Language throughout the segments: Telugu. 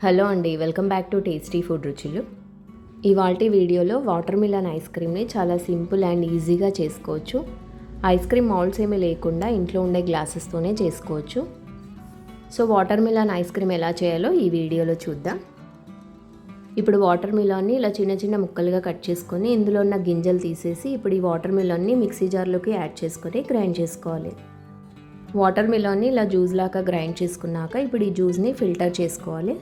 హలో అండి welcome back to tasty food రుచులు. ఇవాల్టి వీడియోలో వాటర్ మిలన్ ఐస్ క్రీమ్ని చాలా సింపుల్ అండ్ ఈజీగా చేసుకోవచ్చు. ఐస్ క్రీమ్ మౌల్డ్స్ ఏమీ లేకుండా ఇంట్లో ఉండే గ్లాసెస్తోనే చేసుకోవచ్చు. So watermelon ice cream ఎలా చేయాలో ఈ వీడియోలో చూద్దాం. ఇప్పుడు వాటర్ మిలాన్ని ఇలా చిన్న చిన్న ముక్కలుగా కట్ చేసుకొని ఇందులో ఉన్న గింజలు తీసేసి ఇప్పుడు ఈ వాటర్ మిలాన్ని మిక్సీ జార్లోకి యాడ్ చేసుకొని గ్రైండ్ చేసుకోవాలి. వాటర్ మిలాన్ని ఇలా జ్యూస్ లాగా గ్రైండ్ చేసుకున్నాక ఇప్పుడు ఈ జ్యూస్ని ఫిల్టర్ చేసుకోవాలి.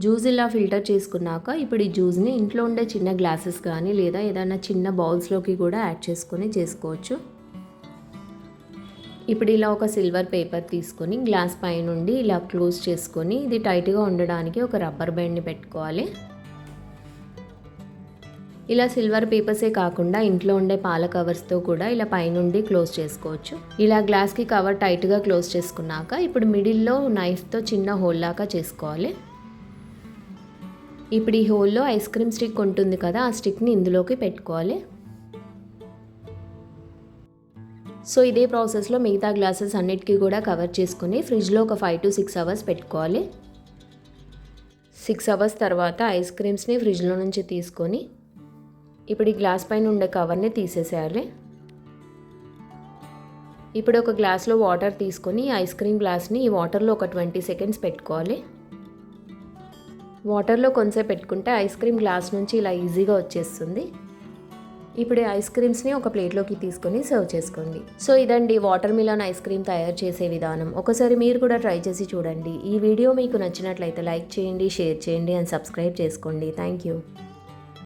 జ్యూస్ ఇలా ఫిల్టర్ చేసుకున్నాక ఇప్పుడు ఈ జ్యూస్ని ఇంట్లో ఉండే చిన్న గ్లాసెస్ కానీ లేదా ఏదైనా చిన్న బౌల్స్లోకి కూడా యాడ్ చేసుకొని చేసుకోవచ్చు. ఇప్పుడు ఇలా ఒక సిల్వర్ పేపర్ తీసుకొని గ్లాస్ పై నుండి ఇలా క్లోజ్ చేసుకొని ఇది టైట్గా ఉండడానికి ఒక రబ్బర్ బ్యాండ్ని పెట్టుకోవాలి. ఇలా సిల్వర్ పేపర్సే కాకుండా ఇంట్లో ఉండే పాల కవర్స్తో కూడా ఇలా పైనుండి క్లోజ్ చేసుకోవచ్చు. ఇలా గ్లాస్కి కవర్ టైట్గా క్లోజ్ చేసుకున్నాక ఇప్పుడు మిడిల్లో నైఫ్తో చిన్న హోల్ లాగా చేసుకోవాలి. ఇప్పుడు ఈ హోల్లో ఐస్ క్రీమ్ స్టిక్ ఉంటుంది కదా ఆ స్టిక్ని ఇందులోకి పెట్టుకోవాలి. సో ఇదే ప్రాసెస్లో మిగతా గ్లాసెస్ అన్నిటికీ కూడా కవర్ చేసుకుని ఫ్రిడ్జ్లో ఒక ఫైవ్ టు సిక్స్ అవర్స్ పెట్టుకోవాలి. సిక్స్ అవర్స్ తర్వాత ఐస్ క్రీమ్స్ని ఫ్రిడ్జ్లో నుంచి తీసుకొని ఇప్పుడు ఈ గ్లాస్ పైన ఉండే కవర్ని తీసేసేయాలి. ఇప్పుడు ఒక గ్లాస్లో వాటర్ తీసుకొని ఐస్ క్రీమ్ గ్లాస్ని ఈ వాటర్లో ఒక ట్వంటీ సెకండ్స్ పెట్టుకోవాలి. వాటర్లో కొంచెం పెట్టుకుంటే ఐస్ క్రీమ్ గ్లాస్ నుంచి ఇలా ఈజీగా వచ్చేస్తుంది. ఇప్పుడు ఐస్ క్రీమ్స్ని ఒక ప్లేట్లోకి తీసుకొని సర్వ్ చేసుకోండి. సో ఇదండి వాటర్ మిలన్ ఐస్ క్రీమ్ తయారు చేసే విధానం. ఒకసారి మీరు కూడా ట్రై చేసి చూడండి. ఈ వీడియో మీకు నచ్చినట్లయితే లైక్ చేయండి షేర్ చేయండి అండ్ సబ్స్క్రైబ్ చేసుకోండి. Thank you.